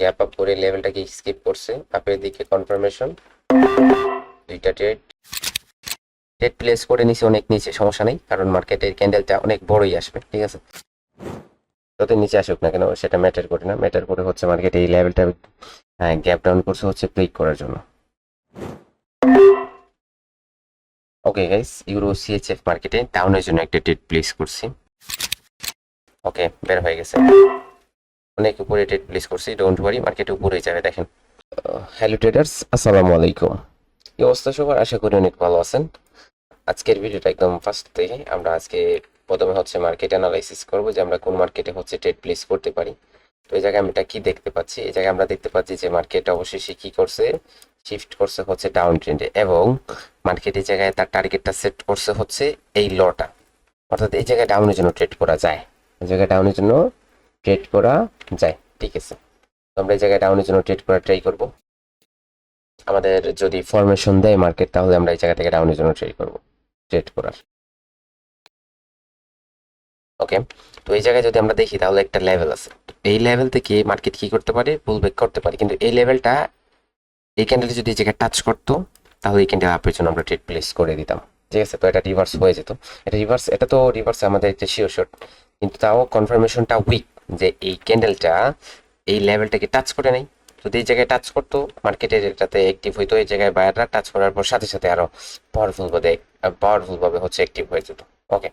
Gap up করে লেভেলটাকে skip করছে আপের দিকে কনফার্মেশন দুইটা ট্রেড ট্রেড প্লেস করে নিচে অনেক নিচে, সমস্যা নেই, কারণ মার্কেটের ক্যান্ডেলটা অনেক বড়ই আসবে, ঠিক আছে? যত নিচে আসুক না কেন, সেটা ম্যাটার করে না ম্যাটার করে হচ্ছে মার্কেটে এই লেভেলটা গ্যাপ ডাউন করছে হচ্ছে ব্রেক করার জন্য। ওকে গাইস ইউরো সিএচএফ মার্কেটে ডাউনের জন্য একটা ট্রেড প্লেস করছি। ওকে বের হয়ে গেছে। অনেক উপরে ট্রেড প্লেস করছি ডোন্ট ওয়ারি মার্কেট উপরে যাবে, দেখেন। হ্যালো ট্রেডার্স আসসালামু আলাইকুম। এই অবস্থা সবার? আশা করি অনেক ভালো আছেন। আজকের ভিডিওটা একদম ফার্স্ট থেকে আমরা আজকে প্রথমে হচ্ছে মার্কেট অ্যানালাইসিস করব যে আমরা কোন মার্কেটে হচ্ছে ট্রেড প্লেস করতে পারি। তো এই জায়গায় আমি এটা কি দেখতে পাচ্ছি? এই জায়গায় আমরা দেখতে পাচ্ছি যে মার্কেট অবশেষে কি করছে? শিফট করছে হচ্ছে ডাউন ট্রেন্ডে এবং মার্কেট এই জায়গায় তার টার্গেটটা সেট করছে হচ্ছে এই লটা অর্থাৎ এই জায়গায় ডাউনের জন্য ট্রেড করা যায়। এই জায়গায় ডাউনের জন্য ট্রেড করা যায়, ঠিক আছে। আমরা এই জায়গায় ডাউনের জন্য ট্রেড করা ট্রাই করব। আমাদের যদি ফরমেশন দেয় মার্কেট তাহলে আমরা এই জায়গা থেকে ডাউনের জন্য ট্রেড করব ট্রেড করার। ওকে তো এই জায়গায় যদি আমরা দেখি, তাহলে একটা লেভেল আছে। এই লেভেল থেকে মার্কেট কি করতে পারে? পুল ব্যাক করতে পারে। কিন্তু এই লেভেলটা এই ক্যান্ডেলটা যদি এই জায়গায় টাচ করতো, তাহলে এই ক্যান্ডেল আপের জন্য আমরা ট্রেড প্লেস করে দিতাম। ঠিক আছে? তো এটা রিভার্স হয়ে যেত। এটা রিভার্স এটা তো রিভার্স আমাদের একটা শিওর শট কিন্তু তাও কনফার্মেশনটা উইক যে এই ক্যান্ডেলটা এই লেভেলটাকে টাচ করে নেই। যদি এই জায়গায় টাচ করতো মার্কেটের এটাতে অ্যাক্টিভ হইতো, এই জায়গায় বায়াররা টাচ করার পর সাথে সাথে আরও পাওয়ারফুল ভাবে পাওয়ারফুল ভাবে হচ্ছে অ্যাক্টিভ হয়ে যেত। ওকে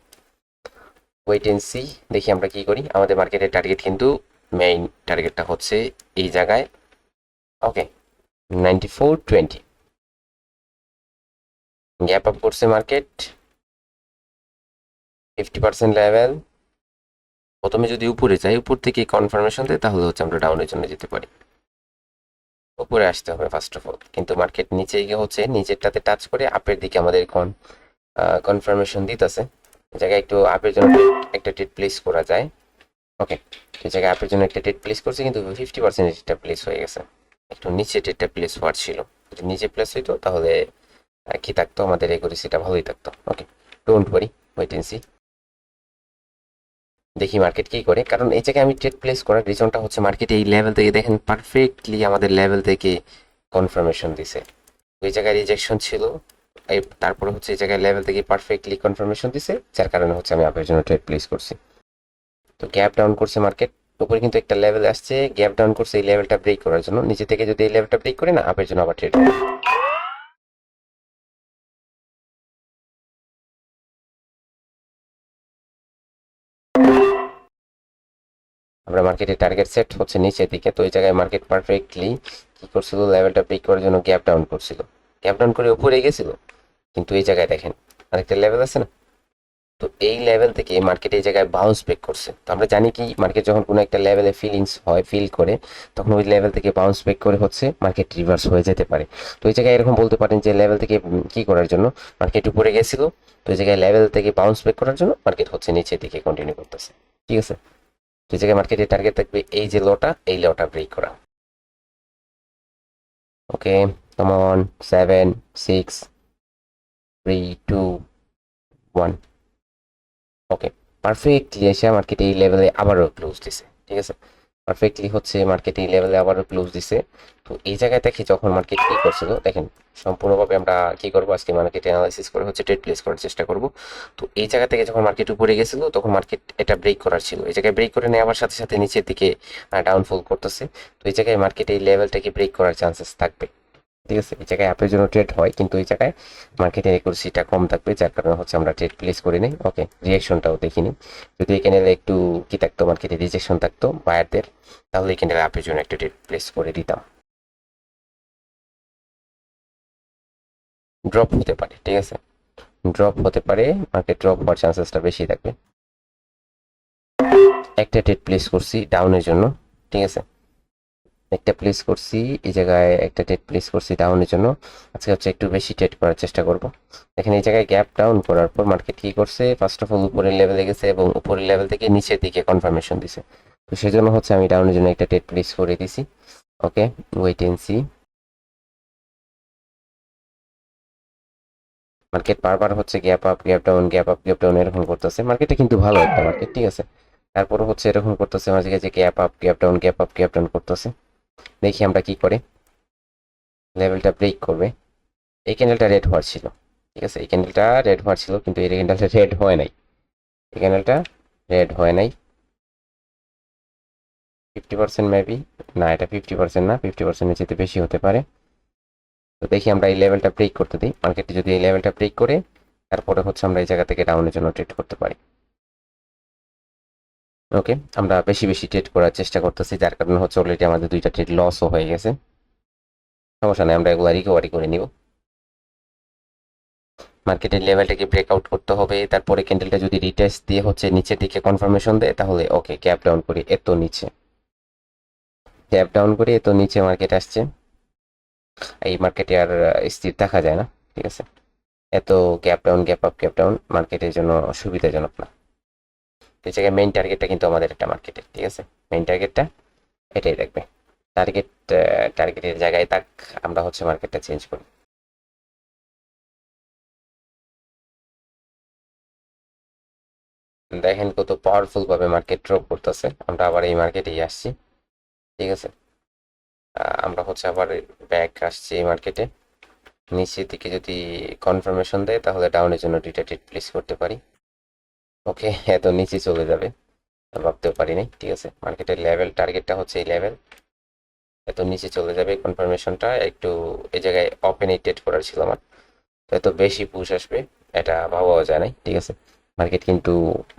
ওয়েট এন্ড সি দেখি আমরা কি করি। আমাদের মার্কেটের টার্গেট কিন্তু মেইন টার্গেটটা হচ্ছে এই জায়গায়। Okay ninety four twenty gap up করছে মার্কেট ফিফটি পার্সেন্ট লেভেল প্রথমে যদি উপরে যাই, উপর থেকে কনফার্মেশন দেয়, তাহলে হচ্ছে আমরা ডাউনের জন্য যেতে পারি। উপরে আসতে হবে ফার্স্ট অফ অল কিন্তু মার্কেট নিচে গিয়ে হচ্ছে নিচেরটাতে টাচ করে আপের দিকে আমাদের এখন কনফার্মেশন দিতেছে। জায়গায় একটু আপের জন্য একটা টেট প্লেস করা যায়। ওকে এই জায়গায় আপের জন্য একটা টেট প্লেস করছে, কিন্তু ফিফটি পার্সেন্ট টেটটা প্লেস হয়ে গেছে। একটু নিচে টেটটা প্লেস হওয়ার ছিল। যদি নিচে প্লেস হইতো, তাহলে কি থাকতো? আমাদের একুরেসিটা ভালোই থাকতো। Okay don't worry wait and see দেখি মার্কেট কি করে। কারণ এই জায়গায় আমি ট্রেড প্লেস করার রিজনটা হচ্ছে মার্কেট এই লেভেল থেকে দেখেন পারফেক্টলি আমাদের লেভেল থেকে কনফার্মেশন দিছে। ওই জায়গায় রিজেকশন ছিল, এই তারপরে হচ্ছে এই জায়গায় লেভেল থেকে পারফেক্টলি কনফার্মেশন দিছে, যার কারণে হচ্ছে আমি আপনার জন্য ট্রেড প্লেস করছি। তো গ্যাপ ডাউন করছে মার্কেট উপরে কিন্তু একটা লেভেল আসছে গ্যাপ ডাউন করছে এই লেভেলটা ব্রেক করার জন্য। নিচে থেকে যদি এই লেভেলটা ব্রেক করে না আপনার জন্য আবার ট্রেড আমরা মার্কেটের টার্গেট সেট হচ্ছে নিচের দিকে, তো এই জায়গায় মার্কেট পারফেক্টলি কি করছিল লেভেলটা ব্রেক করার জন্য গ্যাপ ডাউন করছিল। গ্যাপ ডাউন করে উপরে গেছিল, কিন্তু এই জায়গায় দেখেন আরেকটা লেভেল আছে না? তো এই লেভেল থেকে মার্কেট এই জায়গায় বাউন্স ব্রেক করছে। তো আমরা জানি কি মার্কেট যখন কোনো একটা লেভেলে ফিলিংস হয় ফিল করে, তখন ওই লেভেল থেকে বাউন্স ব্রেক করে হচ্ছে মার্কেট রিভার্স হয়ে যেতে পারে। তো এই জায়গায় এরকম বলতে পারেন যে লেভেল থেকে কি করার জন্য মার্কেট উপরে গেছিল, তো এই জায়গায় লেভেল থেকে বাউন্স ব্রেক করার জন্য মার্কেট হচ্ছে নিচের দিকে কন্টিনিউ করতেছে। ঠিক আছে? জায়গায় মার্কেটের টার্গেট থাকবে এই যে লোটা এই লোটা ব্রেক করা। Okay common seven six three two one okay perfectly এসে মার্কেট এই লেভেলে আবারও ক্লোজ দিছে, ঠিক আছে? পারফেক্টলি হচ্ছে মার্কেট এই লেভেলে আবারও ক্লোজ দিছে। তো এই জায়গায় দেখি যখন মার্কেট কি করছিল দেখেন, সম্পূর্ণভাবে আমরা কি করব? আজকে মার্কেট অ্যানালাইসিস করে হচ্ছে ট্রেড প্লেস করার চেষ্টা করব। তো এই জায়গা থেকে যখন মার্কেট উপরে গেছিল, তখন মার্কেট এটা ব্রেক করার ছিল। এই জায়গায় ব্রেক করে নেওয়ার সাথে সাথে নিচের দিকে ডাউনফল করতেছে। তো এই জায়গায় মার্কেট এই লেভেলটাকে ব্রেক করার চান্সেস থাকবে। ঠিক আছে? এই জায়গায় অ্যাপের জন্য ট্রেড হয়, কিন্তু এই জায়গায় মার্কেটের একুরেসিটা কম থাকবে, যার কারণে হচ্ছে আমরা ট্রেড প্লেস করে নিই। ওকে রিয়েকশনটাও দেখিনি। যদি ক্যান্ডেলে একটু কি থাকতো মার্কেটে রিজেকশন থাকতো বায়ারদের তাহলে ক্যান্ডেলে অ্যাপের জন্য একটা ট্রেড প্লেস করে দিতাম। ড্রপ হতে পারে, ঠিক আছে? ড্রপ হতে পারে মার্কেট ড্রপ হওয়ার চান্সেসটা বেশি থাকবে। একটা ট্রেড প্লেস করছি ডাউনের জন্য, ঠিক আছে? একটা প্লেস করছি, এই জায়গায় একটা ট্রেড প্লেস করছি ডাউনের জন্য। আজকে হচ্ছে একটু বেশি ট্রেড করার চেষ্টা করব। দেখেন, এই জায়গায় গ্যাপ ডাউন করার পর মার্কেট কি করছে? ফার্স্ট অফ অল উপরের লেভেলে গেছে এবং উপরের লেভেল থেকে নিচের দিকে কনফার্মেশন দিছে। তো সেজন্য হচ্ছে আমি ডাউনের জন্য একটা ট্রেড প্লেস করে দিছি। Okay wait and see market বারবার হচ্ছে gap up gap down gap up gap down এরকম করতেছে। মার্কেটটা কিন্তু ভালো একটা মার্কেট ঠিক আছে। তারপরে হচ্ছে এরকম করতেছে, মাঝে মাঝে gap up gap down gap up gap down করতেছে। দেখি আমরা কি করে। লেভেলটা ব্রেক করবে। এই ক্যান্ডেলটা রেড হওয়ার ছিল। ঠিক আছে, এই ক্যান্ডেলটা রেড হওয়ার ছিল, কিন্তু এই ক্যান্ডেলটা রেড হয় নাই। এই ক্যান্ডেলটা রেড হয় নাই। ফিফটি পার্সেন্ট মেবি না, এটা ফিফটি পার্সেন্ট না ফিফটি পার্সেন্টের চেয়ে বেশি হতে পারে। তো দেখি আমরা এই লেভেলটা ব্রেক করতে দিই। মার্কেটে যদি এই লেভেলটা ব্রেক করে, তারপরে হচ্ছে আমরা এই জায়গা থেকে ডাউনের জন্য ট্রেড করতে পারি। ওকে আমরা বেশি বেশি ট্রেড করার চেষ্টা করতেছি, যার কারণে হচ্ছে অলরেডি আমাদের দুইটা ট্রেড লসও হয়ে গেছে। সমস্যা নেই, আমরা এগুলো রিকভারি করে নিব। মার্কেটের লেভেলটাকে ব্রেকআউট করতে হবে, তারপরে ক্যান্ডেলটা যদি রিটেস্ট দিয়ে হচ্ছে নিচের দিকে কনফার্মেশন দেয়, তাহলে ওকে ক্যাপ ডাউন করি, এত নিচে। ক্যাপ ডাউন করে, এত নিচে মার্কেট আসছে। এই মার্কেটে আর স্থির দেখা যায় না, ঠিক আছে? এত gap down gap up gap down মার্কেটের জন্য সুবিধাজনক না। এই জায়গায় মেইন টার্গেটটা কিন্তু আমাদের একটা মার্কেটের ঠিক আছে? মেইন টার্গেটটা এটাই রাখবে টার্গেট টার্গেটের জায়গায় তাক আমরা হচ্ছে মার্কেটটা চেঞ্জ করি। দেখেন কত পাওয়ারফুল ভাবে মার্কেট ড্রপ করতেছে। আমরা আবার এই মার্কেটেই আসছি, ঠিক আছে? আমরা হচ্ছে আবার ব্যাক আসছি এই মার্কেটে নিচের দিকে যদি কনফার্মেশন দেয়, তাহলে ডাউনের জন্য দুইটা ট্রেড প্লেস করতে পারি। ওকে এত নিচে চলে যাবে। ভাবতেও পারি নাই, ঠিক আছে। মার্কেটের লেভেল টার্গেটটা হচ্ছে এই লেভেল এত নিচে চলে যাবে কনফার্মেশনটা একটু এই জায়গায় ওপেন ট্রেড করার ছিল আমার। এত বেশি পুশ আসবে, এটা ভাবাও যায় নাই, ঠিক আছে। মার্কেট কিন্তু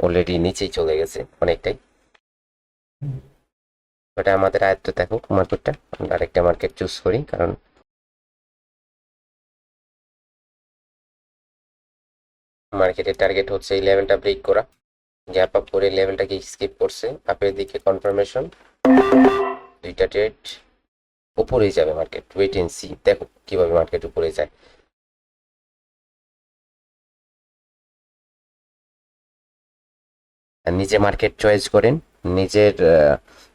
অলরেডি নিচেই চলে গেছে অনেকটাই। ওটা আমাদের আয়ত্ত থাকুক মার্কেটটা আমরা আরেকটা মার্কেট চুজ করি, কারণ মার্কেটের টার্গেট হচ্ছে এই লেভেলটা ব্রেক করা। গ্যাপ আপ করে লেভেলটাকে স্কিপ করছে। আপের দিকে কনফার্মেশন দুইটা ট্রেড উপরেই যাবে মার্কেট ওয়েট এন্ড সি দেখো কীভাবে মার্কেট উপরে যায়। নিজে মার্কেট চয়েস করেন। নিজের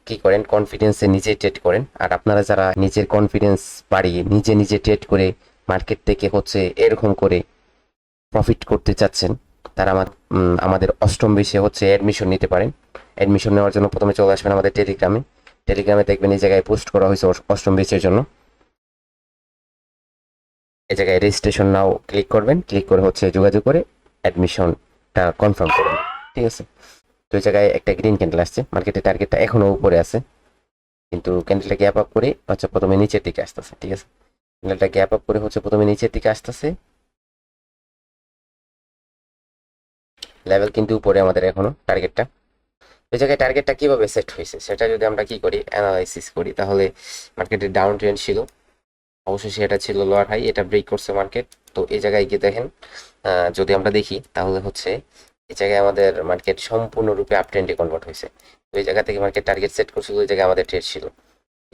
কি করেন? কনফিডেন্সে নিজে ট্রেড করেন। আর আপনারা যারা নিজের কনফিডেন্স বাড়িয়ে নিজে নিজে ট্রেড করে মার্কেট থেকে হচ্ছে এরকম করে প্রফিট করতে চাচ্ছেন, তারা আমার আমাদের অষ্টম বিষয়ে হচ্ছে অ্যাডমিশন নিতে পারেন। অ্যাডমিশন নেওয়ার জন্য প্রথমে চলে আসবেন আমাদের টেলিগ্রামে টেলিগ্রামে দেখবেন এই জায়গায় পোস্ট করা হয়েছে অষ্টম বিষয়ের জন্য। এই জায়গায় রেজিস্ট্রেশন নাও ক্লিক করবেন ক্লিক করে হচ্ছে যোগাযোগ করে অ্যাডমিশনটা কনফার্ম করবেন ঠিক আছে? তো এই জায়গায় একটা গ্রিন ক্যান্ডেল আসছে। মার্কেটের টার্গেটটা এখনও উপরে আছে। কিন্তু ক্যান্ডেলটা গ্যাপ আপ করে হচ্ছে প্রথমে নিচের দিকে আসতেছে। ঠিক আছে? ক্যান্ডেলটা গ্যাপ আপ করে হচ্ছে প্রথমে নিচের দিকে আসতেছে। লেভেল কিন্তু উপরে আমাদের এখনও টার্গেটটা এই জায়গায় টার্গেটটা কীভাবে সেট হয়েছে? সেটা যদি আমরা কি করি? অ্যানালাইসিস করি। তাহলে মার্কেটের ডাউন ট্রেন্ড ছিল। অবশ্যই এটা ছিল লোয়ার হাই এটা ব্রেক করছে মার্কেট তো এই জায়গায় গিয়ে দেখেন যদি আমরা দেখি, তাহলে হচ্ছে এই জায়গায় আমাদের মার্কেট সম্পূর্ণরূপে আপ ট্রেন্ডে কনভার্ট হয়েছে। এই জায়গা থেকে মার্কেট টার্গেট সেট করছিল, ওই জায়গায় আমাদের ট্রেড ছিল।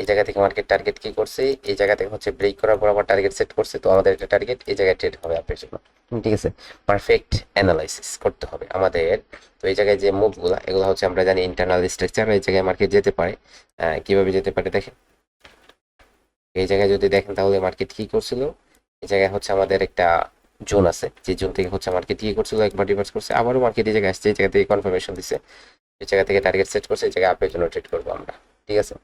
এই জায়গা থেকে মার্কেট টার্গেট কি করছে? এই জায়গা থেকে হচ্ছে ব্রেক করার পর আবার টার্গেট সেট করছে। তো আমাদের একটা টার্গেট এই জায়গায় ট্রেড হবে আপনার জন্য। ঠিক আছে? পারফেক্ট অ্যানালাইসিস করতে হবে আমাদের। তো এই জায়গায় যে মুভগুলো এগুলো হচ্ছে আমরা জানি ইন্টারনাল স্ট্রাকচার এই জায়গায় মার্কেট যেতে পারে। কীভাবে যেতে পারে দেখেন? এই জায়গায় যদি দেখেন তাহলে মার্কেট কি করছিল? এই জায়গায় হচ্ছে আমাদের একটা জোন আছে। যে জোন থেকে হচ্ছে মার্কেট কি করছিল, একবার রিভার্স করছে, আবারও মার্কেট এই জায়গায় আসছে। এই জায়গা থেকে কনফার্মেশন দিছে। এই জায়গা থেকে টার্গেট সেট করছে। এই জায়গায় আপের জন্য ট্রেড করব আমরা। ঠিক আছে?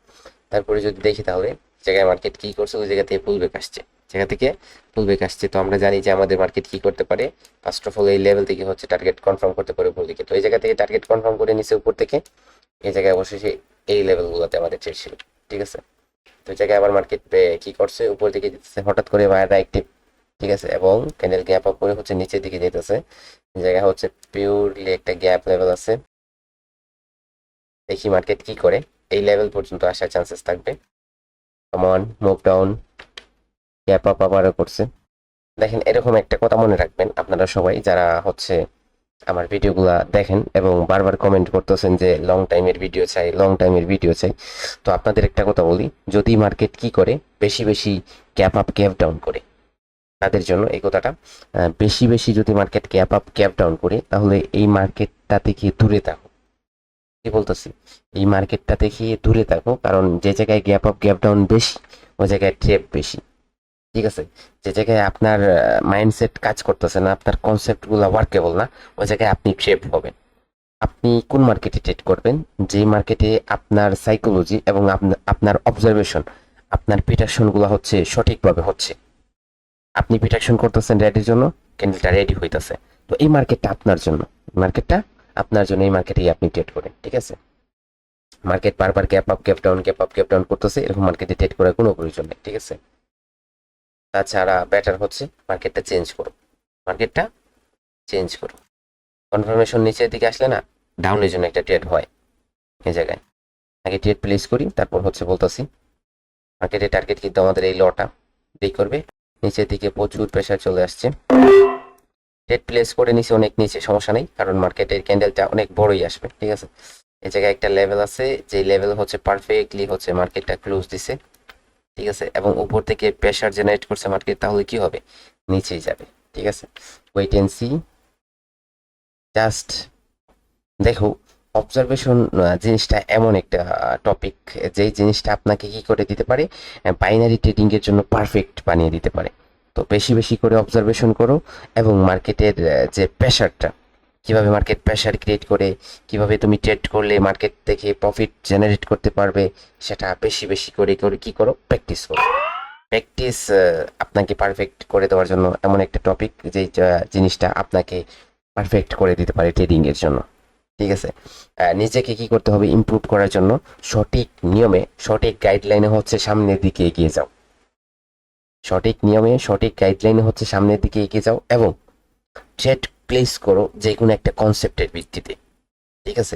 তারপরে যদি দেখি তাহলে জায়গায় মার্কেট কি করছে, ওই জায়গা থেকে পুল ব্যাক আসছে। জায়গা থেকে পুল ব্যাক আসছে। তো আমরা জানি যে আমাদের মার্কেট কি করতে পারে। ফার্স্ট অফ অল এই লেভেল থেকে হচ্ছে টার্গেট কনফার্ম করতে পারে উপর দিকে। তো এই জায়গা থেকে টার্গেট কনফার্ম করে নিছে উপর থেকে এই জায়গায় অবশ্যই এই লেভেলগুলোতে আমাদের ট্রেড ছিল। ঠিক আছে? তো জায়গায় আবার মার্কেট কি করছে? উপর দিকে যেতেছে হঠাৎ করে বায়াররা অ্যাক্টিভ ঠিক আছে? এবং ক্যান্ডেল গ্যাপ আপ করে হচ্ছে নিচের দিকে যেতেছে। জায়গা হচ্ছে পিওরলি একটা গ্যাপ লেভেল আছে। দেখি মার্কেট কি করে। এই লেভেল পর্যন্ত আসার চান্সেস থাকবে। Common move down cap up আবারও করছে। দেখেন, এরকম একটা কথা মনে রাখবেন আপনারা সবাই, যারা হচ্ছে আমার ভিডিওগুলা দেখেন এবং বারবার কমেন্ট করতেছেন যে লং টাইমের ভিডিও চাই লং টাইমের ভিডিও চাই। তো আপনাদের একটা কথা বলি, যদি মার্কেট কি করে, বেশি বেশি ক্যাপ আপ গ্যাপ ডাউন করে। তাদের জন্য এই কথাটা। বেশি বেশি যদি market gap up gap down করে, তাহলে এই মার্কেটটা থেকে দূরে থাকো কি বলতেছি? এই মার্কেটটা থেকে দূরে থাকো, কারণ যে জায়গায় গ্যাপ আপ গ্যাপ ডাউন বেশি, ওই জায়গায় ট্রেপ বেশি। ঠিক আছে? যে জায়গায় আপনার মাইন্ডসেট কাজ করতেছে না, আপনার কনসেপ্টগুলো ওয়ার্কেবল না, ওই জায়গায় আপনি ট্রেপ হবেন। আপনি কোন মার্কেটে ট্রেড করবেন? যে মার্কেটে আপনার সাইকোলজি এবং আপনার অবজারভেশন আপনার পিটাকশনগুলো হচ্ছে সঠিকভাবে হচ্ছে। আপনি প্রিটাকশন করতেছেন রেডির জন্য ক্যান্ডেলটা রেডি হইতেছে। তো এই মার্কেটটা আপনার জন্য। মার্কেটটা আপনার জন্য এই মার্কেটেই আপনি ট্রেড করেন, ঠিক আছে? মার্কেট বারবার gap up gap down gap up gap down করতেছে, এরকম মার্কেটে ট্রেড করার কোনো প্রয়োজন নেই, ঠিক আছে? তাছাড়া ব্যাটার হচ্ছে মার্কেটটা চেঞ্জ করো মার্কেটটা চেঞ্জ করো। কনফার্মেশন নিচের দিকে আসলে না ডাউনের জন্য একটা ট্রেড হয়, এই জায়গায়। আগে ট্রেড প্লেস করি, তারপর হচ্ছে বলতেছি মার্কেটের টার্গেট কিন্তু আমাদের এই লটা দিক করবে। নিচের দিকে প্রচুর প্রেশার চলে আসছে। ট্রেড প্লেস করে নিচে অনেক নিচে, সমস্যা নেই, কারণ মার্কেটের ক্যান্ডেলটা অনেক বড়ই আসবে, ঠিক আছে? এই জায়গায় একটা লেভেল আছে, যে লেভেল হচ্ছে পারফেক্টলি হচ্ছে মার্কেটটা ক্লোজ দিছে, ঠিক আছে? এবং উপর থেকে প্রেশার জেনারেট করছে মার্কেট তাহলে কি হবে? নিচেই যাবে, ঠিক আছে? ওয়েট এন্ড সি জাস্ট দেখো অবজারভেশন জিনিসটা এমন একটা টপিক যেই জিনিসটা আপনাকে কি করে দিতে পারে? বাইনারি ট্রেডিং এর জন্য পারফেক্ট বানিয়ে দিতে পারে। তো বেশি বেশি করে অবজারভেশন করো এবং মার্কেটের যে প্রেশারটা কীভাবে মার্কেট প্রেশার ক্রিয়েট করে কীভাবে তুমি ট্রেড করলে মার্কেট থেকে প্রফিট জেনারেট করতে পারবে সেটা বেশি বেশি করে করে কি করো? প্র্যাকটিস করো। প্র্যাকটিস আপনাকে পারফেক্ট করে দেওয়ার জন্য এমন একটা টপিক আহ, জিনিসটা আপনাকে পারফেক্ট করে দিতে পারে ট্রেডিং এর জন্য। ঠিক আছে? নিজেকে কি করতে হবে? ইমপ্রুভ করার জন্য সঠিক নিয়মে সঠিক গাইডলাইনে হচ্ছে সামনের দিকে এগিয়ে যাও। সঠিক নিয়মে, সঠিক গাইডলাইনে হচ্ছে সামনের দিকে এগিয়ে যাও এবং ট্রেড প্লেস করো যে কোনো একটা কনসেপ্টের ভিত্তিতে, ঠিক আছে?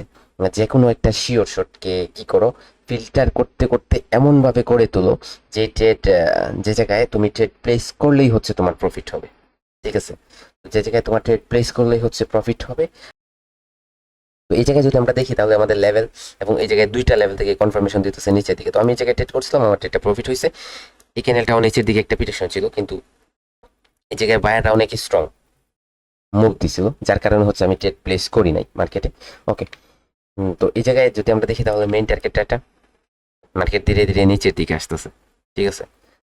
যে কোনো একটা শিওর শটকে কি করো ফিল্টার করতে করতে এমনভাবে করে তোলো যে ট্রেড যে জায়গায় তুমি ট্রেড প্লেস করলেই হচ্ছে তোমার প্রফিট হবে, ঠিক আছে? যে জায়গায় তোমার ট্রেড প্লেস করলেই হচ্ছে প্রফিট হবে। তো এই জায়গায় যদি আমরা দেখি তাহলে আমাদের লেভেল এবং এই জায়গায় দুইটা লেভেল থেকে কনফার্মেশন দিতেছে নিচের দিকে। তো আমি এই জায়গায় ট্রেড করছিলাম, আমার ট্রেডটা প্রফিট হয়েছে এই ক্যানেলটাও নিচের দিকে একটা পিটিশন ছিল, কিন্তু এই জায়গায় বায়াররা অনেক স্ট্রং মুভ দিছিল, যার কারণে হচ্ছে আমি ট্রেড প্লেস করি নাই মার্কেটে ওকে তো এই জায়গায় যদি আমরা দেখি তাহলে মেইন টার্গেটটা একটা। মার্কেট ধীরে ধীরে নিচের দিকে আসতেছে, ঠিক আছে?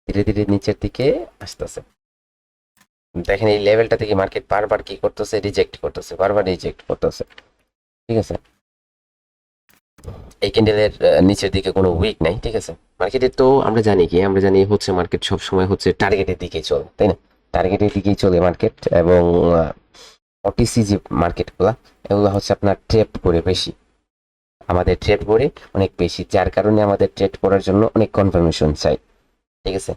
ধীরে ধীরে নিচের দিকে আসতেছে। দেখেন এই লেভেলটা থেকে মার্কেট বারবার কি করতেছে? রিজেক্ট করতেছে, বারবার রিজেক্ট করতেছে, ঠিক আছে? এই ক্যান্ডেলের নিচের দিকে কোনো উইক নাই, ঠিক আছে? মার্কেটে তো আমরা জানি কি, আমরা জানি হচ্ছে মার্কেট সব সময় হচ্ছে টার্গেটের দিকেই চলে, তাই না? টার্গেটের দিকেই চলে মার্কেট এবং ওটিসি যে মার্কেটগুলো এগুলো হচ্ছে আপনার ট্রেপ করে বেশি। আমাদের ট্রেড করে অনেক বেশি, যার কারণে আমাদের ট্রেড করার জন্য অনেক কনফার্মেশন চাই, ঠিক আছে?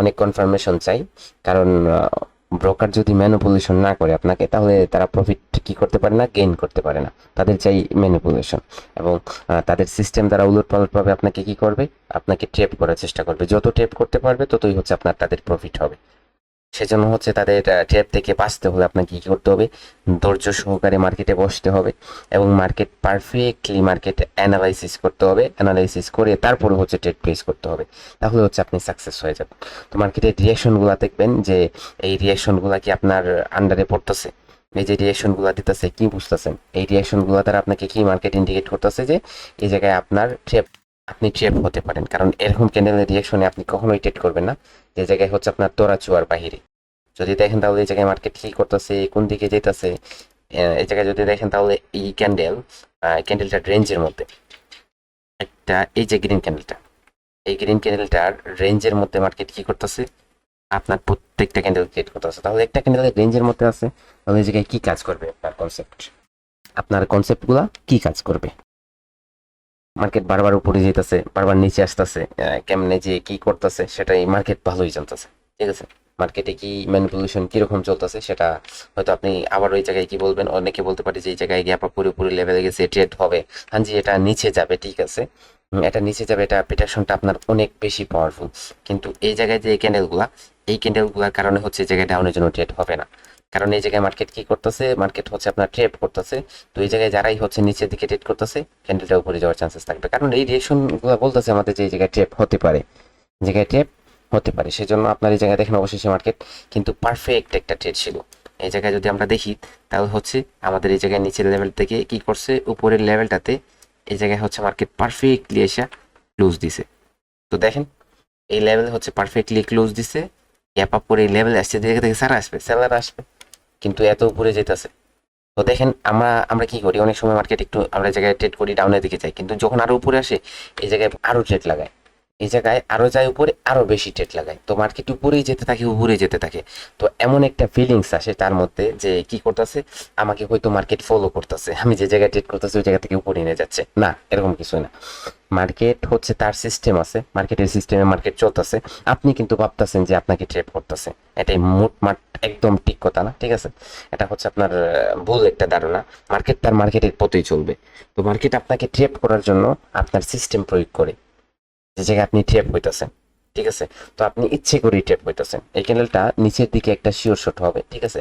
অনেক কনফার্মেশন চাই, কারণ ব্রোকার যদি ম্যানুপুলেশন না করে আপনাকে, তাহলে তারা প্রফিট কি করতে পারে না গেইন করতে পারে না। তাদের চাই ম্যানুপুলেশন এবং তাদের সিস্টেম দ্বারা উলট পালটভাবে আপনাকে কি করবে? আপনাকে ট্রেপ করার চেষ্টা করবে। যত ট্রেপ করতে পারবে, ততই হচ্ছে আপনার তাদের প্রফিট হবে। সেজন্য হচ্ছে তাদের ট্রেপ থেকে বাঁচতে হলে আপনাকে কি করতে হবে? ধৈর্য সহকারে মার্কেটে বসতে হবে এবং মার্কেট পারফেক্টলি মার্কেট অ্যানালাইসিস করতে হবে। অ্যানালাইসিস করে তারপরে হচ্ছে ট্রেড প্লেস করতে হবে। তাহলে হচ্ছে আপনি সাকসেস হয়ে যাবেন। তো মার্কেটের রিয়াকশনগুলো দেখবেন যে, এই রিয়াকশনগুলো কি আপনার আন্ডারে পড়তেছে? এই যে রিয়াকশনগুলো দিতেছে, কি বুঝতেছেন? এই রিয়াকশনগুলো দ্বারা আপনাকে কি মার্কেট ইন্ডিকেট করতেছে যে, এই জায়গায় আপনার ট্রেপ আপনি ট্রেপ হতে পারেন। কারণ এরকম ক্যান্ডেলের রিয়াকশনে আপনি কখনোই ট্রেড করবেন না। যে জায়গায় হচ্ছে আপনার তোরা চুয়ার বাহিরে। যদি দেখেন তাহলে এই জায়গায় মার্কেট কি করতেছে, কোন দিকে যেতেছে এই জায়গায় যদি দেখেন তাহলে এই ক্যান্ডেল ক্যান্ডেলটার রেঞ্জের মধ্যে। একটা এই যে গ্রিন ক্যান্ডেলটা এই গ্রিন ক্যান্ডেলটার রেঞ্জের মধ্যে মার্কেট কি করতেছে, আপনার প্রত্যেকটা ক্যান্ডেল ক্রিয়েট করতেছে। তাহলে একটা ক্যান্ডেল রেঞ্জের মধ্যে আছে, তাহলে এই জায়গায় কি কাজ করবে আপনার কনসেপ্ট আপনার কনসেপ্টগুলো কি কাজ করবে? মার্কেট বারবার উপরে যেতেছে বারবার নিচে আসতেছে কেমনে যে কি করতেছে সেটাই মার্কেট ভালোই জানতেছে ঠিক আছে? মার্কেটে কি ম্যানিপুলেশন কীরকম চলতেছে সেটা হয়তো আপনি আবার ওই জায়গায় কি বলবেন অনেকে বলতে পারে যে এই জায়গায় গ্যাপ পুরোপুরি লেভেলে গেছে ট্রেড হবে। হ্যাঁ জি এটা নিচে যাবে ঠিক আছে? এটা নিচে যাবে এটা প্রিটাকশনটা আপনার অনেক বেশি পাওয়ারফুল কিন্তু এই জায়গায় যে ক্যান্ডেলগুলা এই ক্যান্ডেলগুলোর কারণে হচ্ছে এই জায়গায় ডাউনের জন্য ট্রেড হবে না। কারণ এই জায়গায় মার্কেট কি করতেছে? মার্কেট হচ্ছে আপনার ট্রেপ করতেছে। তো এই জায়গায় যারাই হচ্ছে নিচের দিকে ট্রেড করতেছে ক্যান্ডেলটা উপরে যাওয়ার চান্সেস থাকবে। কারণ এই রিয়েকশনগুলো বলতেছে আমাদের যে এই জায়গায় ট্রেপ হতে পারে। জায়গায় ট্রেপ হতে পারে। সেজন্য আপনার এই জায়গায় দেখেন অবশেষে মার্কেট কিন্তু পারফেক্ট একটা ট্রেড ছিল। এই জায়গায় যদি আমরা দেখি, তাহলে হচ্ছে আমাদের এই জায়গায় নিচের লেভেল থেকে কি করছে? উপরের লেভেলটাতে এই জায়গায় হচ্ছে মার্কেট পারফেক্টলি এসে ক্লোজ দিছে। তো দেখেন, এই লেভেল হচ্ছে পারফেক্টলি ক্লোজ দিছে। গ্যাপ আপ করে এই লেভেল আসছে। জায়গা থেকে স্যার আসবে স্যালার আসবে। কিন্তু এত উপরে যেতেছে তো দেখেন, আমরা আমরা কি করি? অনেক সময় মার্কেট একটু আমরা জায়গায় ট্রেড করি ডাউনের দিকে যাই। কিন্তু যখন আরও উপরে আসে, এই জায়গায় আরও ট্রেড লাগায়। এই জায়গায় আরও যায় উপরে, আরও বেশি ট্রেড লাগায়। তো মার্কেট উপরেই যেতে থাকে, উপরেই যেতে থাকে। তো এমন একটা ফিলিংস আসে তার মধ্যে যে কি করতেছে? আমাকে হয়তো মার্কেট ফলো করতেছে। আমি যে জায়গায় ট্রেড করতেছি, ওই জায়গা থেকে উপরে নিয়ে যাচ্ছে। না, এরকম কিছু না। মার্কেট হচ্ছে তার সিস্টেম আছে। মার্কেটের সিস্টেমে মার্কেট চলতেছে। আপনি কিন্তু ভাবতেছেন যে আপনাকে ট্রেড করতেছে। এটাই মোট মাট, একদম ঠিক কথা না, ঠিক আছে? এটা হচ্ছে আপনার ভুল একটা ধারণা। মার্কেট তার মার্কেটের পথেই চলবে। তো মার্কেট আপনাকে ট্রেপ করার জন্য আপনার সিস্টেম প্রয়োগ করে। যে জায়গায় আপনি ট্রেপ হইতেছেন ঠিক আছে? তো আপনি ইচ্ছে করেই ট্রেপ হইতেছেন এই ক্যান্ডেলটা নিচের দিকে একটা শিওর শট হবে, ঠিক আছে?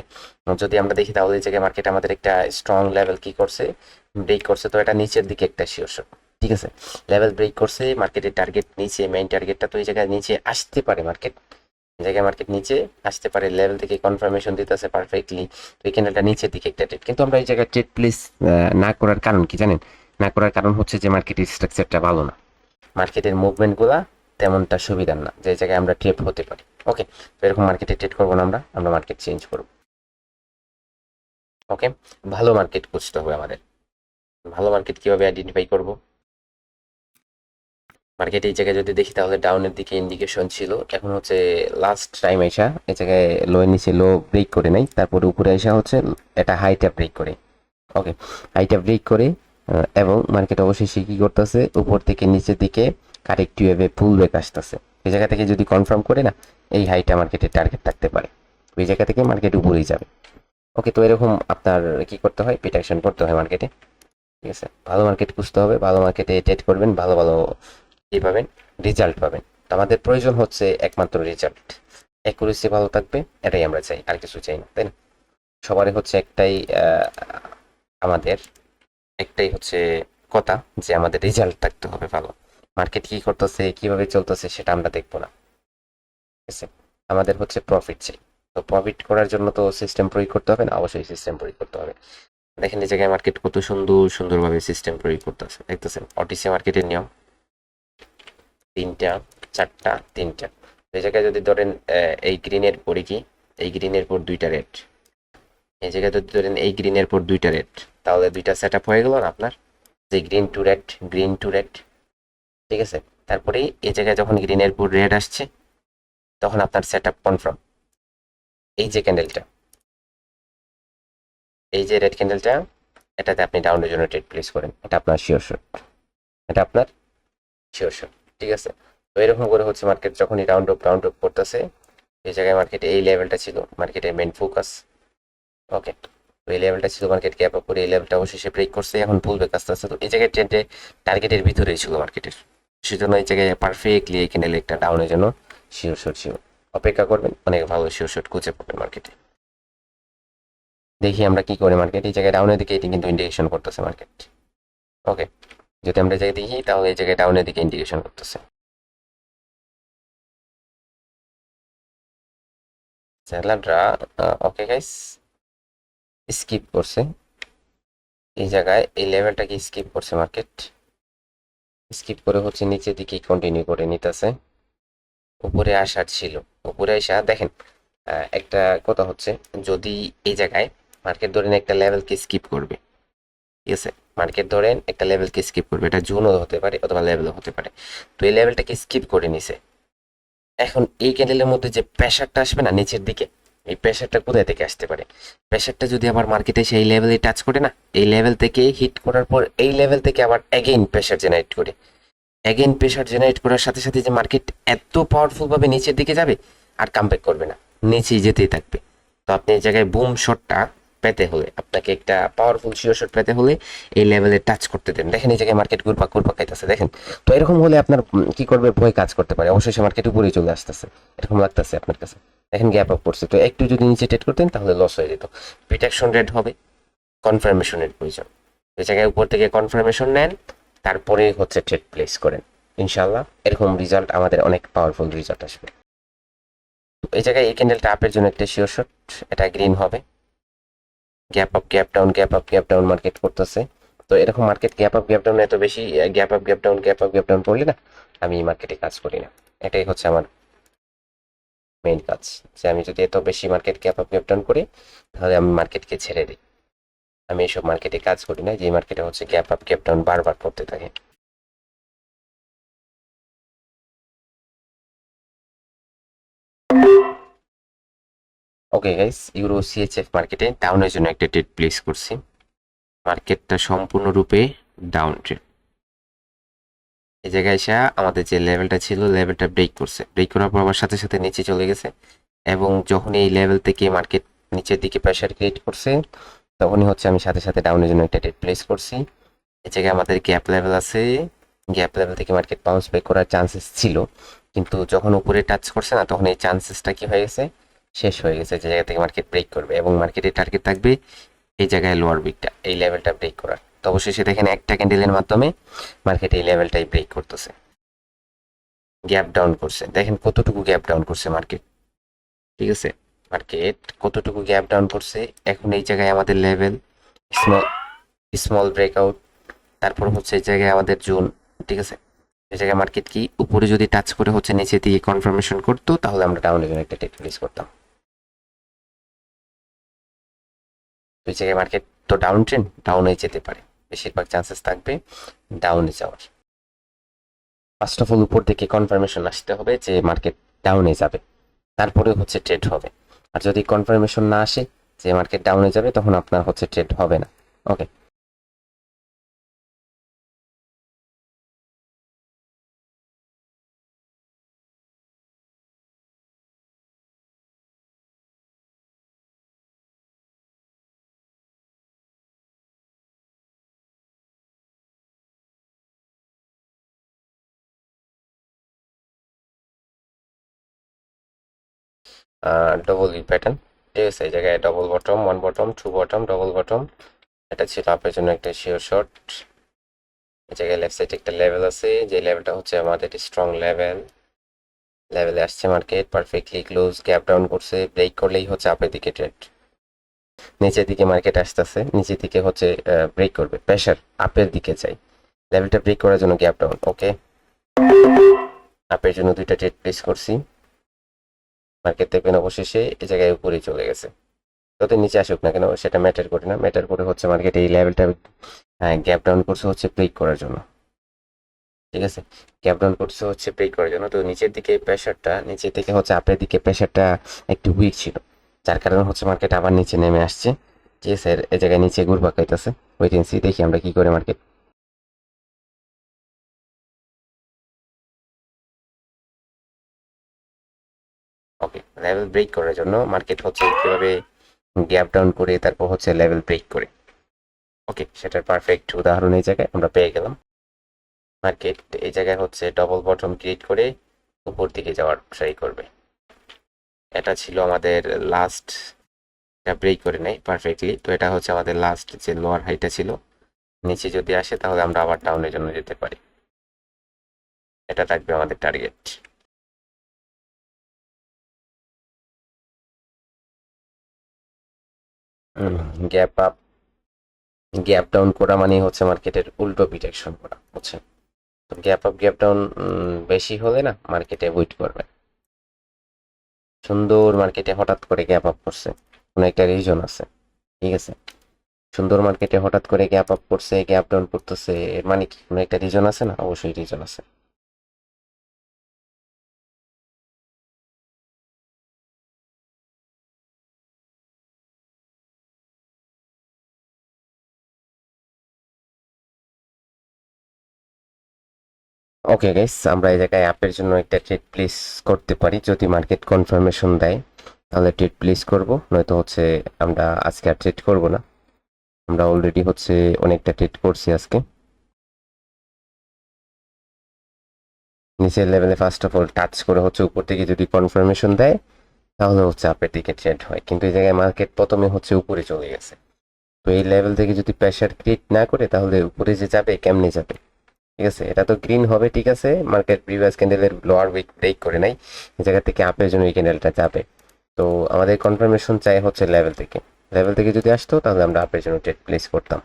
যদি আমরা দেখি তাহলে এই জায়গায় মার্কেট আমাদের একটা স্ট্রং লেভেল কি করছে? ব্রেক করছে, তো এটা নিচের দিকে একটা শিওর শট ঠিক আছে? লেভেল ব্রেক করছে মার্কেটের টার্গেট নিচে মেইন টার্গেটটা তো এই জায়গায় নিচে আসতে পারে মার্কেট জায়গায় মার্কেট নিচে আসতে পারে লেভেল থেকে কনফার্মেশন দিতেছে পারফেক্টলি তো এই ক্যান্ডেলটা নিচের দিকে একটা ট্রেড কিন্তু আমরা এই জায়গায় ট্রেড প্লেস না করার কারণ কি জানেন? না করার কারণ হচ্ছে যে মার্কেটের স্ট্রাকচারটা ভালো না। মার্কেটের মুভমেন্টগুলা তেমনটা সুবিধার না, যে জায়গায় আমরা ট্রেড হতে পারি। ওকে তো এরকম মার্কেটে ট্রেড করব না আমরা আমরা মার্কেট চেঞ্জ করব। ওকে ভালো মার্কেট খুঁজতে হবে আমাদের। ভালো মার্কেট কীভাবে আইডেন্টিফাই করব? মার্কেট এই জায়গায় যদি দেখি, তাহলে ডাউনের দিকে ইন্ডিকেশন ছিল। এখন হচ্ছে লাস্ট টাইম এসা, এই জায়গায় লো নিচে লো ব্রেক করে নাই। তারপরে উপরে এসা হচ্ছে, এটা হাইটা ব্রেক করে। ওকে হাইটা ব্রেক করে এবং মার্কেট অবশেষে কি করতেছে? উপর থেকে নিচের দিকে কারেক্ট ওয়েভে ফুল ব্রেক আসতেছে। এই জায়গা থেকে যদি কনফার্ম করে না, এই হাইটা মার্কেটের টার্গেট থাকতে পারে। ওই জায়গা থেকে মার্কেট উপরেই যাবে। ওকে তো এরকম আপনার কি করতে হয়? পিটাকশন করতে হয় মার্কেটে ঠিক আছে? ভালো মার্কেট খুঁজতে হবে। ভালো মার্কেটে ট্রেড করবেন। ভালো ভালো কি পাবেন। রেজাল্ট পাবেন। তো আমাদের প্রয়োজন হচ্ছে একমাত্র রেজাল্ট অ্যাকুরেসি ভালো থাকবে, এটাই আমরা চাই। আর কিছু চাই না, তাই না? সবারই হচ্ছে একটাই আমাদের একটাই হচ্ছে কথা যে আমাদের রেজাল্ট থাকতে হবে ভালো। মার্কেট কি করতেছে, কীভাবে চলতেছে সেটা আমরা দেখব না। ঠিক আছে? আমাদের হচ্ছে প্রফিট চাই। তো প্রফিট করার জন্য তো সিস্টেম প্রয়োগ করতে হবে না, অবশ্যই সিস্টেম প্রয়োগ করতে হবে। দেখেন এই জায়গায় মার্কেট কত সুন্দর, সুন্দরভাবে সিস্টেম প্রয়োগ করতেছে। দেখতেছেন অটিসি মার্কেটের নিয়ম। তিনটা, চারটা, তিনটা। এই জায়গায় যদি ধরেন এই গ্রিনের পরে কি? এই গ্রিনের পর দুইটা রেট এই জায়গায় যদি ধরেন এই গ্রিনের পর দুইটা রেড তাহলে দুইটা সেট আপ হয়ে গেল না আপনার? যে green to red green to red ঠিক আছে? তারপরে এই জায়গায় যখন গ্রিনের পর রেড আসছে, তখন আপনার সেট আপ কনফার্ম এই যে ক্যান্ডেলটা এই যে রেড ক্যান্ডেলটা এটাতে আপনি ডাউনের জন্য ট্রেড প্লেস করেন। এটা আপনার শিওর শট এটা আপনার শিওর শট ঠিক আছে? তো এরকম করে হচ্ছে মার্কেট যখনই রাউন্ড অফ রাউন্ড অফ করতেছে, এই জায়গায় মার্কেটে এই লেভেলটা ছিল মার্কেটের মেন ফোকাস ওকে এই লেভেলটা ছিল মার্কেট ক্যাপ আপ করে এই লেভেলটা ব্রেক করছে। এখন পুলব্যাক আস্তে আস্তে তো এই জায়গায় ট্রেন্ডে টার্গেটের ভিতরেই ছিল মার্কেটের সেজন্য এই জায়গায় পারফেক্টলি ক্যান্ডেল একটা ডাউনের জন্য শিওর শট শিওর অপেক্ষা করবেন, অনেক ভালো শিওর শট খুঁজে পাবেন মার্কেটে দেখি আমরা কি করি মার্কেট এই জায়গায় ডাউনের দিকে এটি কিন্তু ইন্ডিকেশন করতেছে মার্কেট ওকে যদি আমরা জায়গায় দেখি, তাহলে এই জায়গায় ডাউনের দিকে ইন্ডিকেশন করতেছে। স্যালাডরা ওকে গাইস স্কিপ করছে। এই জায়গায় এই লেভেলটাকে স্কিপ করছে মার্কেট স্কিপ করে হচ্ছে নিচের দিকে কন্টিনিউ করে নিতেছে। উপরে আসার ছিল। উপরে আসা, দেখেন একটা কথা হচ্ছে, যদি এই জায়গায় মার্কেট ধরেন একটা লেভেলকে স্কিপ করবে, ঠিক আছে? মার্কেট ধরেন একটা লেভেলকে স্কিপ করবে, এটা জোনও হতে পারে অথবা লেভেলও হতে পারে। তো এই লেভেলটাকে স্কিপ করে নিছে। এখন এই ক্যান্ডেলের মধ্যে যে প্রেশারটা আসবে না, নিচের দিকে এই প্রেশারটা কোথায় থেকে আসতে পারে? প্রেশারটা যদি আবার মার্কেটে সেই লেভেলে টাচ করে না, এই লেভেল থেকে হিট করার পর এই লেভেল থেকে আবার অ্যাগেইন প্রেশার জেনারেট করে। অ্যাগেইন প্রেশার জেনারেট করার সাথে সাথে যে মার্কেট এত পাওয়ারফুল ভাবে নিচের দিকে যাবে, আর কামব্যাক করবে না। নিচেই যেতেই থাকবে। তো আপনি এই জায়গায় বুম শটটা পেতে হলে, আপনাকে একটা পাওয়ারফুল শিওর শট পেতে হলে এই লেভেলে টাচ করতে দেন। দেখেন এই জায়গায় মার্কেট ঘুরপাক ঘুরপাক খাইতেছে, দেখেন। তো এরকম হলে আপনার কি করবে? ভয় কাজ করতে পারে। অবশ্যই মার্কেট উপরেই চলে আসতেছে। এরকম লাগতেছে আপনার কাছে। দেখেন গ্যাপ আপ করছে। তো একটু যদি নিচে ট্রেড করতেন তাহলে লস হয়ে যেত। প্রিটেকশন রেট হবে কনফার্মেশনের প্রয়োজন এই জায়গায় উপর থেকে কনফার্মেশন নেন, তারপরে হচ্ছে ট্রেড প্লেস করেন। ইনশাল্লাহ এরকম রেজাল্ট আমাদের অনেক পাওয়ারফুল রেজাল্ট আসবে। এই জায়গায় এই ক্যান্ডেলটা আপের জন্য একটা শিওর শট এটা গ্রিন হবে। Gap up gap down gap up gap down market করতেছে। তো এরকম market gap up gap down এত বেশি gap up gap down gap up gap down পড়লে না, আমি মার্কেটে কাজ করি না। এটাই হচ্ছে আমার মেইন কাজ। যে আমি যদি এত বেশি market gap up gap down করি, তাহলে আমি মার্কেটকে ছেড়ে দিই। আমি এইসব মার্কেটে কাজ করি না, যে মার্কেটে হচ্ছে গ্যাপ আপ গ্যাপ ডাউন বারবার করতে থাকে। ওকে গাইস ইউরো সিএচএফ মার্কেটে ডাউনের জন্য একটা ট্রেড প্লেস করছি। মার্কেটটা সম্পূর্ণরূপে ডাউন ট্রেড এই জায়গায় এসে আমাদের যে লেভেলটা ছিল লেভেলটা ব্রেক করছে। ব্রেক করার পর আবার সাথে সাথে নিচে চলে গেছে এবং যখন এই লেভেল থেকে মার্কেট নিচের দিকে প্রেশার ক্রিয়েট করছে, তখনই হচ্ছে আমি সাথে সাথে ডাউনের জন্য একটা ট্রেড প্লেস করছি। এই জায়গায় আমাদের গ্যাপ লেভেল আছে। গ্যাপ লেভেল থেকে মার্কেট বাউন্স ব্যাক করার চান্সেস ছিল। কিন্তু যখন উপরে টাচ করছে না, তখন এই চান্সেসটা কি হয়ে গেছে? শেষ হয়ে গেছে। যে জায়গা থেকে মার্কেট ব্রেক করবে এবং মার্কেটের টার্গেট থাকবে, এই জায়গায় লোয়ার উইকটা এই লেভেলটা ব্রেক করার। তো অবশেষে দেখেন একটা ক্যান্ডেলের মাধ্যমে মার্কেট এই লেভেলটাই ব্রেক করতেছে। গ্যাপ ডাউন করছে। দেখেন কতটুকু গ্যাপ ডাউন করছে মার্কেট ঠিক আছে? মার্কেট কতটুকু গ্যাপ ডাউন করছে? এখন এই জায়গায় আমাদের লেভেল স্মল স্মল ব্রেকআউট তারপর হচ্ছে এই জায়গায় আমাদের জোন। ঠিক আছে? এই জায়গায় মার্কেট কি? উপরে যদি টাচ করে হচ্ছে নিচে দিয়ে কনফার্মেশন করতো, তাহলে আমরা ডাউনের জন্য একটা টেক রিলিজ করতাম। এই জায়গায় মার্কেট তো ডাউন ট্রেন ডাউনে যেতে পারে। বেশিরভাগ চান্সেস থাকবে ডাউনে যাওয়ার। ফার্স্ট অফ অল উপর থেকে কনফার্মেশন আসতে হবে যে মার্কেট ডাউনে যাবে। তারপরে হচ্ছে ট্রেড হবে। আর যদি কনফার্মেশন না আসে যে মার্কেট ডাউনে যাবে, তখন আপনার হচ্ছে ট্রেড হবে না। ওকে ডবল ই প্যাটার্ন ঠিক আছে, এই জায়গায় double bottom one bottom two bottom double bottom এটা ছিল আপনার জন্য একটা শিওর শট এই জায়গায় লেফট সাইডে একটা লেভেল আছে, যে লেভেলটা হচ্ছে আমাদের স্ট্রং লেভেল লেভেলে আসছে market perfectly close gap down করছে ব্রেক করলেই হচ্ছে আপের দিকে ট্রেড নিচের দিকে মার্কেট আসতেছে, নিচের দিকে হচ্ছে ব্রেক করবে। প্রেশার আপের দিকে চাই লেভেলটা ব্রেক করার জন্য গ্যাপ ডাউন ওকে আপের জন্য দুইটা ট্রেড প্লেস করছি। মার্কেট দেখবেন অবশেষে এই জায়গায় উপরে চলে গেছে। যত নিচে আসুক না কেন, সেটা ম্যাটার করে না। ম্যাটার করে হচ্ছে মার্কেট এই লেভেলটা গ্যাপ ডাউন করছে হচ্ছে ব্রেক করার জন্য। ঠিক আছে? গ্যাপ ডাউন করছে হচ্ছে ব্রেক করার জন্য। তো নিচের দিকে প্রেশারটা নিচের থেকে হচ্ছে আপের দিকে প্রেশারটা একটু উইক ছিল। যার কারণে হচ্ছে মার্কেট আবার নিচে নেমে আসছে। ঠিক আছে? এই জায়গায় নিচে ঘুরবা খাইতেছে। ওয়েট দেখি আমরা কি করে মার্কেট লেভেল ব্রেক করার জন্য মার্কেট হচ্ছে কীভাবে গ্যাপ ডাউন করে তারপর হচ্ছে লেভেল ব্রেক করে। ওকে সেটার পারফেক্ট উদাহরণ এই জায়গায় আমরা পেয়ে গেলাম। মার্কেট এই জায়গায় হচ্ছে ডবল বটম ক্রিয়েট করে উপর দিকে যাওয়ার ট্রাই করবে। এটা ছিল আমাদের লাস্ট এটা ব্রেক করে নেই পারফেক্টলি তো এটা হচ্ছে আমাদের লাস্ট যে লোয়ার হাইটা ছিল। নিচে যদি আসে তাহলে আমরা আবার ডাউনের জন্য যেতে পারি। এটা থাকবে আমাদের target gap up gap down করা মানে হচ্ছে মার্কেটের উল্টো ডিটেকশন করা, বুঝছেন? তো গ্যাপ আপ গ্যাপ ডাউন বেশি হলে না মার্কেটে ওয়েট করবে। সুন্দর মার্কেটে হঠাৎ করে গ্যাপ আপ করছে, কোনো একটা রিজন আছে, ঠিক আছে? সুন্দর মার্কেটে হঠাৎ করে গ্যাপ আপ করছে গ্যাপ ডাউন করতেছে, এর মানে কি? কোনো একটা রিজন আছে না? অবশ্যই রিজন আছে। ওকে গাইস আমরা এই জায়গায় অ্যাপের জন্য একটা ট্রেড প্লেস করতে পারি। যদি মার্কেট কনফার্মেশন দেয়, তাহলে ট্রেড প্লেস করব। নয়তো হচ্ছে আমরা আজকে আর ট্রেড করব না। আমরা অলরেডি হচ্ছে অনেকটা ট্রেড করছি আজকে। নিচের লেভেলে ফার্স্ট অফ অল টাচ করে হচ্ছে উপর থেকে যদি কনফার্মেশন দেয়, তাহলে হচ্ছে আপের দিকে ট্রেড হয়। কিন্তু এই জায়গায় মার্কেট প্রথমে হচ্ছে উপরে চলে গেছে। তো এই লেভেল থেকে যদি প্রেশার ক্রিয়েট না করে, তাহলে উপরে যে যাবে, কেমনে যাবে? ঠিক আছে? এটা তো গ্রিন হবে, ঠিক আছে? মার্কেট প্রিভিয়াস ক্যান্ডেলের লোয়ার উইক ব্রেক করে নাই। জায়গা থেকে আপের জন্য এই ক্যান্ডেলটা যাবে। তো আমাদের কনফার্মেশন চাই হচ্ছে লেভেল থেকে। লেভেল থেকে যদি আসতো, তাহলে আমরা আপের জন্য ট্রেড প্লেস করতাম।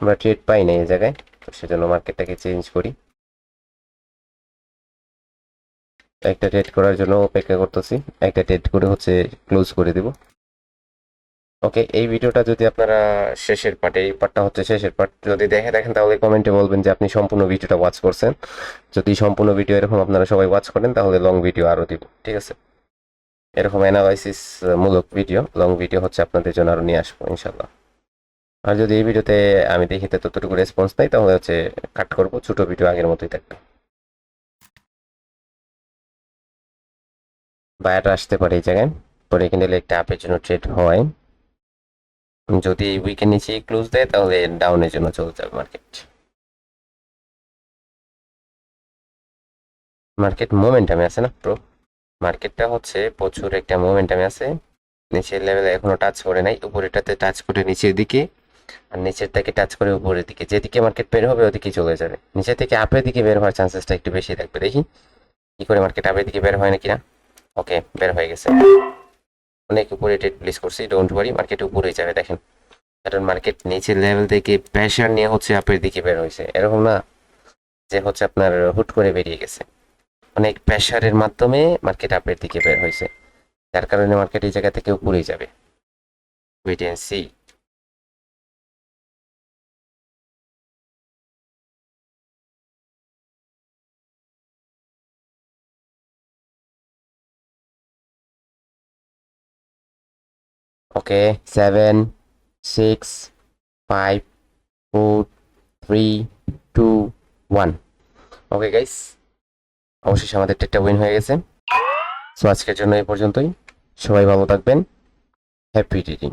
আমরা ট্রেড পাই না এই জায়গায়, তো সেজন্য মার্কেটটাকে চেঞ্জ করি। একটা ট্রেড করার জন্য অপেক্ষা করতেছি। একটা ট্রেড করে হচ্ছে ক্লোজ করে দেব। ওকে এই ভিডিওটা যদি আপনারা শেষের পার্ট এই পার্টটা হচ্ছে শেষের পার্ট যদি দেখে দেখেন তাহলে কমেন্টে বলবেন যে আপনি সম্পূর্ণ ভিডিওটা ওয়াচ করছেন। যদি সম্পূর্ণ ভিডিও এরকম আপনারা সবাই ওয়াচ করেন, তাহলে লং ভিডিও আরও দিব, ঠিক আছে? এরকম অ্যানালাইসিস মূলক ভিডিও লং ভিডিও হচ্ছে আপনাদের জন্য আরও নিয়ে আসব ইনশাল্লাহ আর যদি এই ভিডিওতে আমি দেখি ততটুকু রেসপন্স নাই, তাহলে হচ্ছে কাট করব, ছোট ভিডিও আগের মতোই থাকবে। বায়াটা আসতে পারে এই জায়গায়, পরে কিনলে একটা আপের জন্য ট্রেড হয়। যদি উইকের নিচে ক্লোজ দেয়, তাহলে ডাউনের জন্য চলে যাবে মার্কেট মার্কেট মোমেন্টামে আছে না প্রো মার্কেটটা হচ্ছে প্রচুর একটা মোমেন্টামে আছে। নিচের লেভেলে এখনও টাচ করে নাই, উপরেরটাতে টাচ করে নিচের দিকে। আর নিচের থেকে টাচ করে উপরের দিকে, যেদিকে মার্কেট বের হবে, ওদিকে চলে যাবে। নিচে থেকে আপের দিকে বের হওয়ার চান্সেসটা একটু বেশি থাকবে, দেখি কি করে মার্কেট আপের দিকে বের হয় না কিনা? ওকে বের হয়ে গেছে। অনেক উপরে ট্রেড প্লেস করছি ডোন্ট ওয়ারি মার্কেট উপরে যাবে, দেখেন। কারণ মার্কেট নিচের লেভেল থেকে প্রেশার নিয়ে হচ্ছে আপের দিকে বের হয়েছে। এরকম না যে হচ্ছে আপনার হুট করে বেরিয়ে গেছে। অনেক প্রেশারের মাধ্যমে মার্কেট আপের দিকে বের হয়েছে। যার কারণে মার্কেট এই জায়গা থেকে উপরেই যাবে। Wait and see okay seven six five four three two one okay guys অবশেষে আমাদের টেটটা উইন হয়ে গেছে। সো আজকের জন্য এই পর্যন্তই। সবাই ভালো থাকবেন। Happy reading